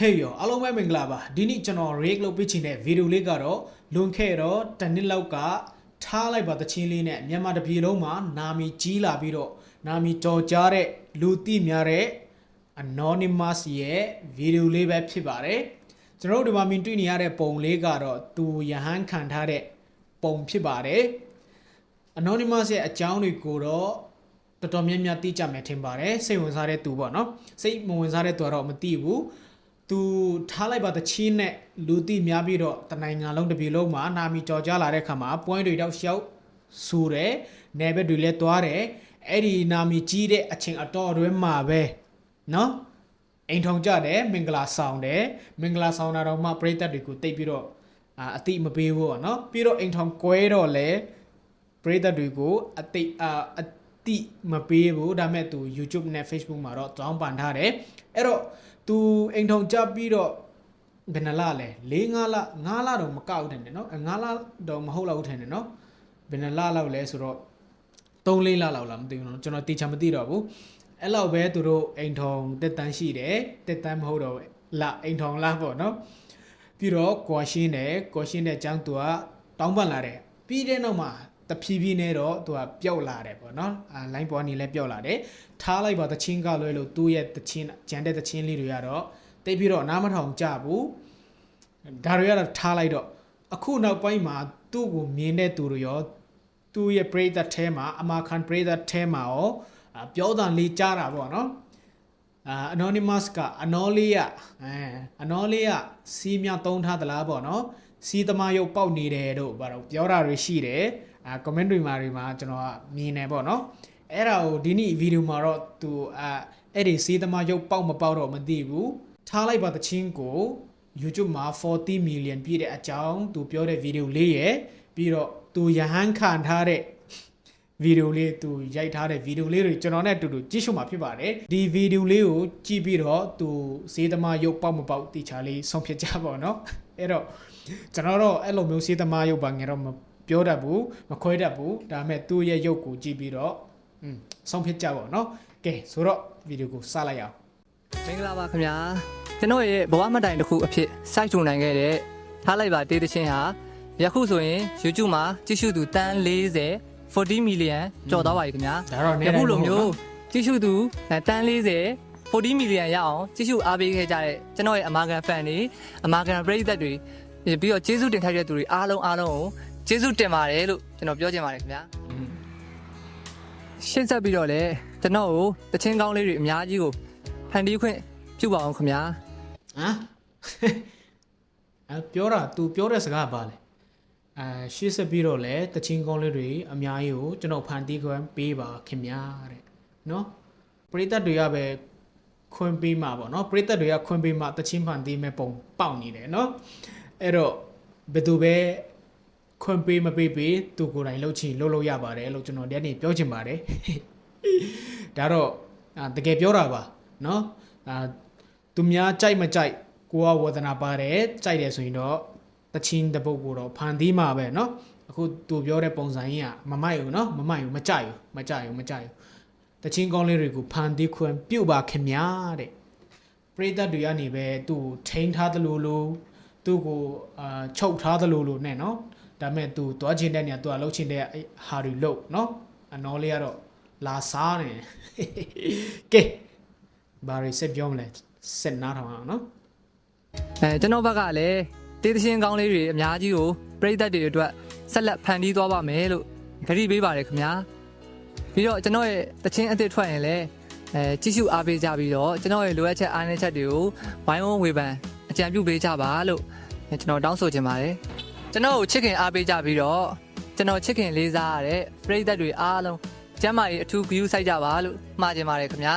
ဟေးယောအားလုံးပဲမင်္ဂလာပါဒီနေ့ကျွန်တော် rake လုပ်ပေးချင်တဲ့ဗီဒီယိုလေးကတော့လွန်ခဲ့တော့တစ်နှစ်လောက်ကထားလိုက်ပါတချင်းလေးနဲ့မြန်မာတစ်ပြည်လုံးမှာနာမည်ကြီးလာပြီးတော့နာမည်တော်ကြားတဲ့လူသိများတဲ့ anonymous ရဲ့ဗီဒီယိုလေးပဲဖြစ်ပါတယ်ကျွန်တော်တို့ဒီမှာမြင်တွေ့နေရတဲ့ပုံလေးကတော့သူရဟန်းခံထားတဲ့ပုံဖြစ်ပါတယ် anonymous ရဲ့အကြောင်းတွေကိုတော့တော်တော်များများသိကြမယ်ထင်ပါတယ်စိတ်ဝင်စားတဲ့သူပေါ့နော်စိတ်မဝင်စားတဲ့သူကတော့မသိဘူး သူထားလိုက်ပါတချင်းနဲ့လူသိများပြီးတော့တနိုင်ငံလုံးတစ်ပြည်လုံးမှာနာမည်ကျော်ကြားလာတဲ့ခါမှာ point တွေတော့ရှောက်ဆူတယ်နယ်ဘက်တွေလည်းသွားတယ်အဲ့ဒီနာမည်ကြီးတဲ့အချိန်အတော်အတွင်းမှာပဲနော်အိမ်ထောင်ကြတယ်မင်္ဂလာဆောင်တယ်မင်္ဂလာဆောင်တာတော့မှပြိသက်တွေကိုတိတ်ပြီးတော့အာအတိမပေးဘူးပေါ့နော်ပြီးတော့အိမ်ထောင်ကွဲတော့လဲပရိသတ်တွေကိုအတိတ်အာအတိမပေးဘူးဒါပေမဲ့သူ YouTube နဲ့ Facebook မှာတော့တောင်းပန်ထားတယ်အဲ့တော့ သူအိမ်ထုံကြပြီးတော့ဘယ်နှလလဲ၄၅လ၅လတော့မကောက်တယ်နော်၅လတော့မဟုတ်တော့ထင်တယ်နော်ဘယ်နှလလောက်လဲဆိုတော့3၄လလောက်လားမသိဘူးနော်ကျွန်တော်တေချာမသိတော့ဘူးအဲ့လောက်ပဲသူတို့အိမ်ထုံတက်တန်းရှိတယ်တက်တန်းမဟုတ်တော့လအိမ်ထုံလားပေါ့နော်ပြီးတော့ကွာရှင်းတယ်ကွာရှင်းတဲ့အကြောင်းသူကတောင်းပန်လာတယ်ပြီးတဲ့နောက်မှာ တဖြည်းဖြည်းနဲ့တော့သူကပျောက်လာတယ်ပေါ့နော်အာ line ပေါ်နေလဲပျောက်လာတယ်ထားလိုက်ပါတချင်းကလွဲလို့သူ့ရဲ့တချင်းဂျန်တဲ့တချင်းလေးတွေကတော့တိတ်ပြီးတော့နားမထောင်ကြဘူးဒါတွေကတော့ထားလိုက်တော့အခုနောက်ပိုင်းမှာသူ့ကိုမြင်တဲ့သူတွေရောသူ့ရဲ့ break that ထဲမှာအမာခံ break that ထဲမှာရောအာပြောတာလေးကြားတာပေါ့နော်အာ anonymous ကအနောလေးရအဲအနောလေးရစီးမြသုံးထားသလားပေါ့နော်စီးသမားရုပ်ပေါက်နေတယ်တို့ဘာလို့ပြောတာတွေရှိတယ် အာ comment တွေမှာတွေမှာကျွန်တော်ကမြင်နေပေါ့နော်အဲ့ဒါကိုဒီနေ့ဗီဒီယိုမှာတော့သူအာအဲ့ဒီစီးသမားရုပ်ပေါက်မပေါက်တော့မသိဘူးထားလိုက်ပါတချင်းကို YouTube မှာ40 million ပြည့်တဲ့အကြောင်းသူပြောတဲ့ဗီဒီယိုလေးရယ်ပြီးတော့သူရဟန်းခံထားတဲ့ဗီဒီယိုလေးသူရိုက်ထားတဲ့ဗီဒီယိုလေးတွေကျွန်တော်နဲ့အတူတူကြည့်ရှုမှာဖြစ်ပါတယ်ဒီဗီဒီယိုလေးကိုကြည့်ပြီးတော့သူစေးသမားရုပ်ပေါက်မပေါက်တိချာလေးဆုံးဖြတ်ကြပါတော့အဲ့တော့ကျွန်တော်တော့အဲ့လိုမျိုးစေးသမားရုပ်ပါငယ်တော့မ ပြောတတ်ဘူးမခွဲတတ်ဘူးဒါပေမဲ့သူ့ရဲ့ရုပ်ကိုကြည့်ပြီးတော့อืมဆုံးဖြတ်ကြပါတော့ကဲဆိုတော့ဗီဒီယိုကိုစလိုက်အောင်မင်္ဂလာပါခင်ဗျာကျွန်တော်ရဲ့ဘဝမှတ်တိုင်တစ်ခုအဖြစ်စိုက်ထူနိုင်ခဲ့တဲ့ထားလိုက်ပါတေးသချင်းဟာယခုဆိုရင် YouTube မှာကြည့်ရှုသူတန်း40 40 million ကျော်သွားပါပြီခင်ဗျာဒါတော့ယခုလိုမျိုးကြည့်ရှုသူတန်း40 40 million ရအောင်ကြည့်ရှုအားပေးခဲ့ကြတဲ့ကျွန်တော်ရဲ့အမာကန် fan တွေအမာကန်ပရိသတ်တွေပြီးတော့ကျေးဇူးတင်ထိုက်တဲ့သူတွေအားလုံးအားလုံးကို ကျေးဇူးတင်ပါတယ်လို့ကျွန်တော်ပြောချင်ပါတယ်ခင်ဗျာရှင်းဆက်ပြီးတော့လေကျွန်တော်ကိုတချင်းကောင်းလေးတွေအများကြီးကိုဖန်တီးခွင့်ပြုပါအောင်ခင်ဗျာဟမ်အဲပြောတာ तू ပြောတဲ့စကားကဘာလဲအဲရှေ့ဆက်ပြီးတော့လဲတချင်းကောင်းလေးတွေအများကြီးကိုကျွန်တော်ဖန်တီးခွင့်ပေးပါခင်ဗျာတဲ့နော်ပရိသတ်တွေကပဲခွင့်ပေးမှာပေါ့နော်ပရိသတ်တွေကခွင့်ပေးမှာတချင်းဖန်တီးမဲ့ပုံပေါက်နေတယ်နော်အဲ့တော့ဘယ်သူပဲ ခွင့်ပေးမပေးပေးသူကိုယ်တိုင်လှုပ်ချင်လှုပ်လို့ရပါတယ်လို့ကျွန်တော်ဒီနေ့ပြောချင်ပါတယ် ဒါတော့အာတကယ်ပြောတာပါเนาะအာသူများကြိုက်မကြိုက်ကိုကဝဒနာပါတယ်ကြိုက်တယ်ဆိုရင်တော့တချင်းတစ်ပုတ်ကိုတော့ဖန်သီးမှာပဲเนาะအခုသူပြောတဲ့ပုံစံကြီးကမမိုက်ဘူးเนาะမမိုက်ဘူးမကြိုက်ဘူးမကြိုက်ဘူးမကြိုက်ဘူးတချင်းကောင်းလေးတွေကိုဖန်သီးခွင့်ပြုတ်ပါခင်ဗျာတဲ့ပရိသတ်တွေကနေပဲသူ့ကိုထိန်းထားသလိုလိုသူ့ကိုအာချုပ်ထားသလိုလိုနဲ့เนาะ ဒါမဲ့ तू သွားချင်းတဲ့နေရာ तू ကလှုပ်ချင်းတဲ့ဟာတွေလှုပ်နော်အနော်လေးကတော့လာစားတယ်ကဲဘာတွေဆက်ပြောမလဲဆက်နားထောင်အောင်နော်အဲကျွန်တော်ဘက်ကလည်းတေးသင်းကောင်းလေးတွေအများကြီးကိုပြည်သက်တွေအတွက်ဆက်လက်ဖန်တီးသွားပါမယ်လို့ဂရုပေးပါတယ်ခင်ဗျာပြီးတော့ကျွန်တော်ရဲ့တခြင်းအသစ်ထွက်ရင်လည်းအဲကြည့်ရှုအားပေးကြပြီးတော့ကျွန်တော်ရဲ့လိုအပ်ချက်အားနည်းချက်တွေကိုဝိုင်းဝန်းဝေဖန်အကြံပြုပေးကြပါလို့ကျွန်တော်တောင်းဆိုချင်ပါတယ် ကျွန်တော်ကိုချစ်ခင်အားပေးကြပြီးတော့ကျွန်တော်ချစ်ခင်လေးစားရတဲ့ပြည်သက်တွေအားလုံးကျမ်းမာရေးအထူးဂရုစိုက်ကြပါလို့မှာချင်ပါတယ်ခင်ဗျာ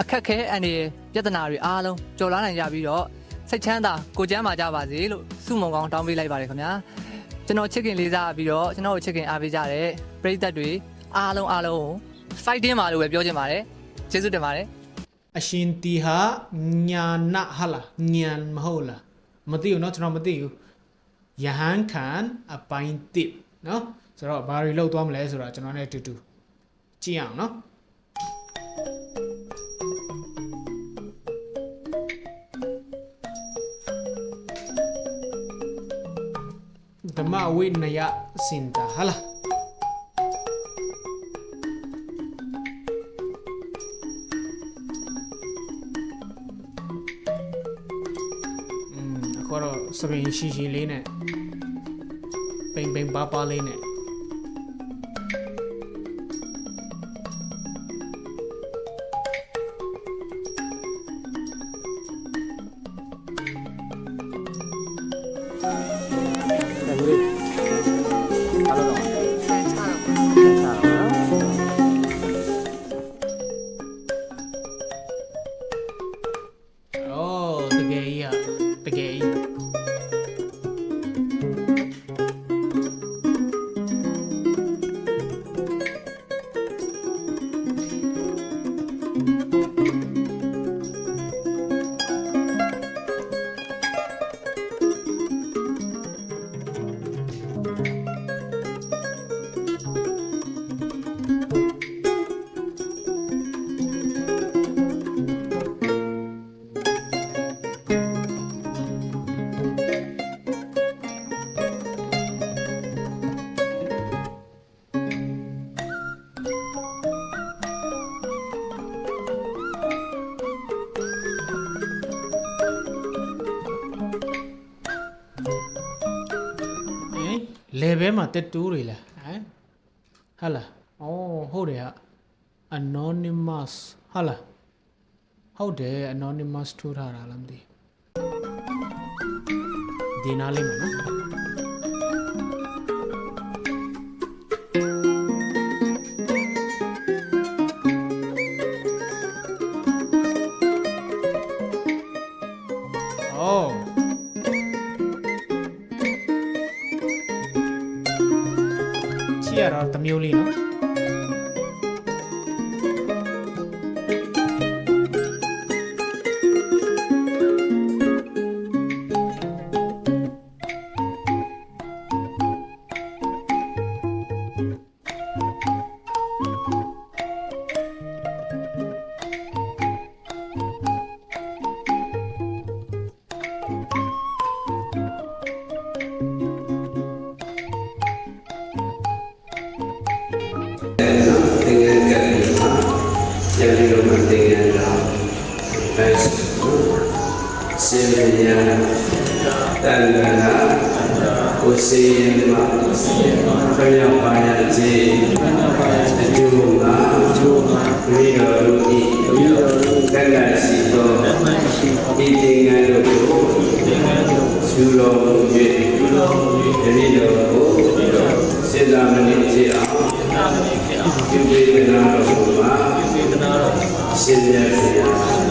အခက်ခဲအန်ဒီပြဿနာတွေအားလုံးကြော်လွှားနိုင်ကြပြီးတော့ စိတ်ချမ်းသာကိုကျမ်းမာကြပါစေလို့ဆုမွန်ကောင်းတောင်းပေးလိုက်ပါတယ်ခင်ဗျာကျွန်တော်ချစ်ခင်လေးစားပြီးတော့ကျွန်တော်ကိုချစ်ခင်အားပေးကြတဲ့ပရိသတ်တွေအားလုံးအားလုံးကို fighting ပါလို့ပဲပြောချင်ပါတယ်ကျေးဇူးတင်ပါတယ် အရှင်တီဟာညာနာဟာလားညံမဟုတ်လားမသိဘူးเนาะကျွန်တော်မသိဘူး ယဟန်ခန်အပိုင်းတစ်နော်ဆိုတော့ဘာတွေလောက်သွားမလဲဆိုတော့ကျွန်တော်နဲ့အတူတူကြည့်အောင်နော်ဓမ္မဝိနယစင်တာဟာလား တော့စပင်ရှိရှိလေးနဲ့ပိန်ပိန်ပါပါလေးနဲ့ မှာတက်တူးတွေလားဟမ်ဟာလားဩဟုတ်တယ်ဟာ anonymous ဟာလားဟုတ်တယ် anonymous ထူထားတာလားမသိဒီနားလေးမှာနော် ကိုစေယံမဘုရားပါရခြင်းအကျိုးမှာဝိတော်တို့ဤတက္ကရှိသောဤသင်္ကန်းတို့ကိုသူတော်မူ၍တတိတော်ကိုစေတမဏိဖြစ်အောင်ပြုပေးကြတော်မူပါရှင်ရစေရနော်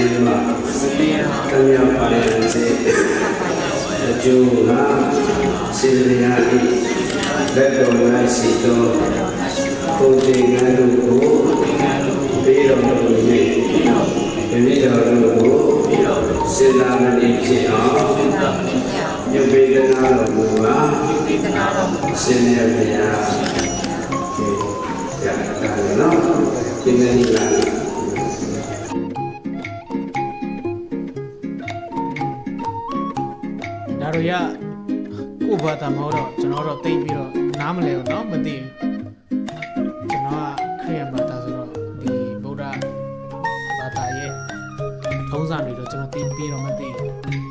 စီမတန်ရပါရဲ့စေအကျိုးကစေတနာဤလက်တော်၌ရှိသောဘုဒ္ဓငါတို့ကိုပြီးတော်မူ၍ဒီနေ့တော်တို့ကိုစေတနာမဏိဖြစ်အောင်ပြုပေးသနာတော်မူပါရှင်ရဘုရားဒီရတာနော်ဒီနေ့က မဟုတ်တော့ကျွန်တော်တော့သိပြီးတော့နားမလဲဘူးเนาะမသိဘူးကျွန်တော်ကခရစ်ယာန်ဘာသာဆိုတော့ဒီဗုဒ္ဓဘာသာရဲ့ထုံးစံတွေတော့ကျွန်တော်သိပြီးတော့မသိဘူး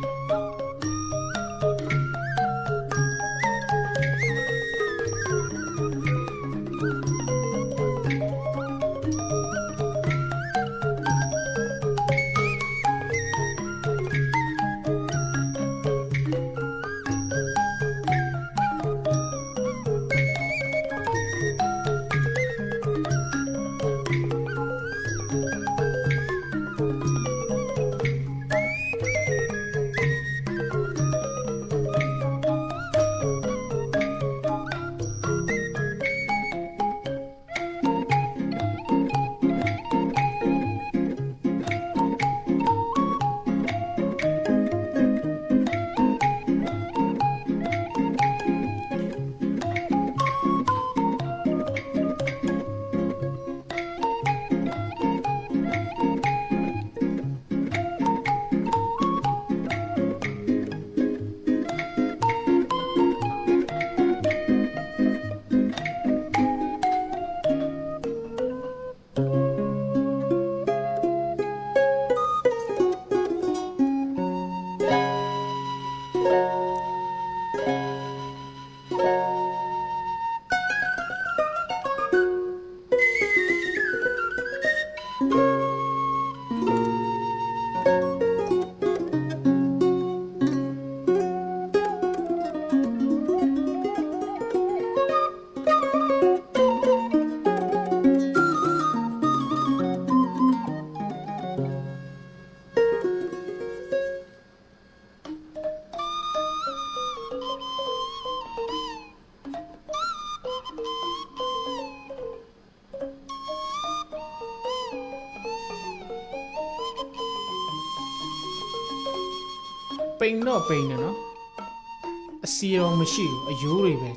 ပိန်တော့ပိန်တယ်နော်အစီရောမရှိဘူးအယိုးတွေပဲ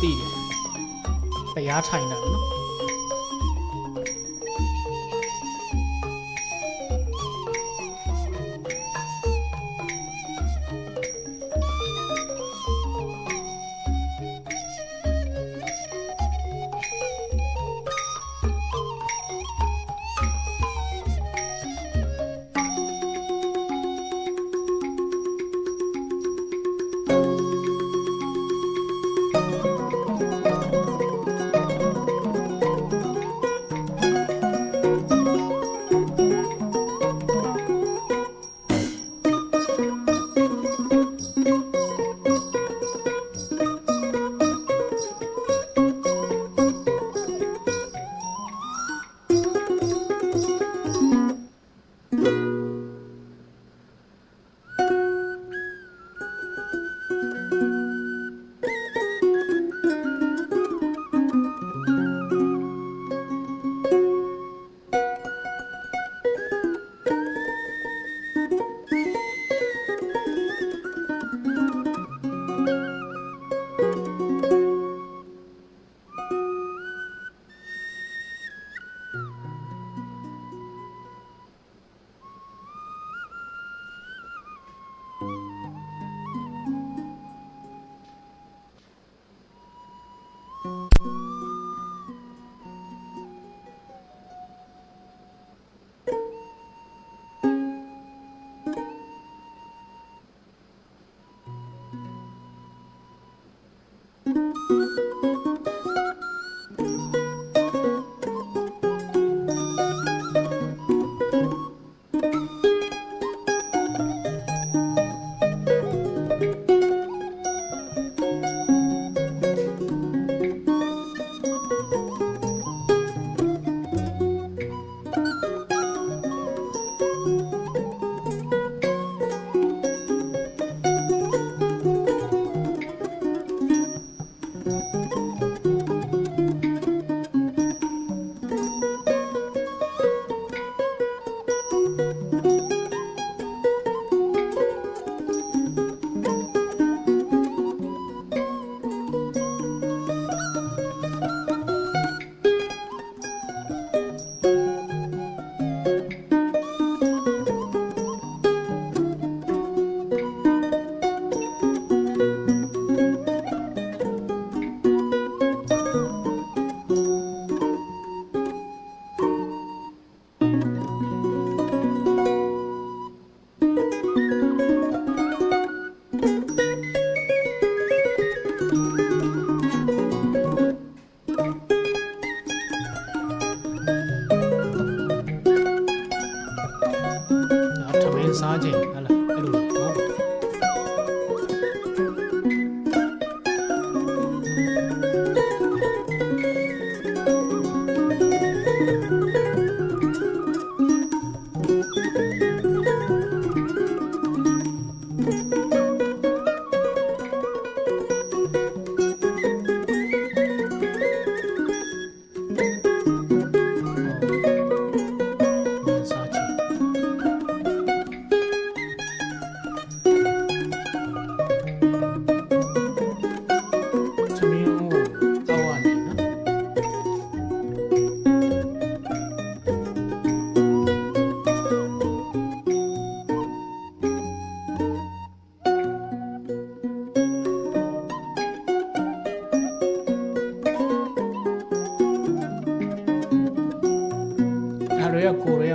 地点北亚产业南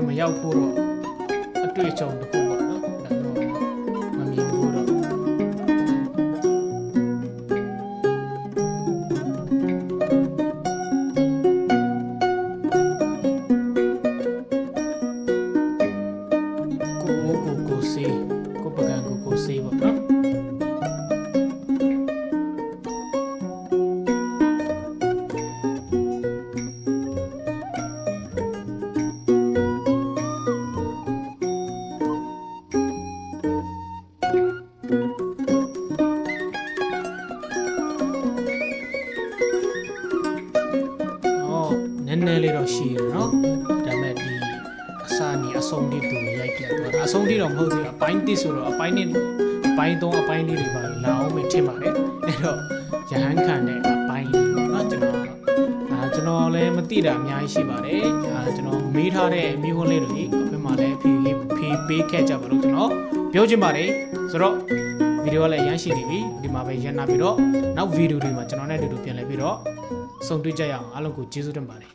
မရောက်ဖို့တော့အတွေ့အကြုံတစ်ခု အဆုံးထိတော့မဟုတ်သေးဘူးအပိုင်းတစ်ဆိုတော့အပိုင်းနဲ့အပိုင်းသုံးအပိုင်းလေးတွေပါလာအောင်ပဲထင်ပါတယ်အဲ့တော့ရဟန်းခံတဲ့အပိုင်းလေးပေါ့နော်ကျွန်တော်အာကျွန်တော်လည်းမသိတာအများကြီးရှိပါတယ်အာကျွန်တော်မေးထားတဲ့မျိုးဟင်းလေးတွေအဖေမှလည်းဖေဖေပေးခဲ့ကြပါလို့ကျွန်တော်ပြောချင်ပါတယ်ဆိုတော့ဗီဒီယိုကလည်းရရှိနေပြီဒီမှာပဲရန်နာပြီးတော့နောက်ဗီဒီယိုတွေမှာကျွန်တော်နဲ့အတူတူပြန်လည်ပြီးတော့ဆုံတွေ့ကြရအောင်အားလုံးကိုကျေးဇူးတင်ပါတယ်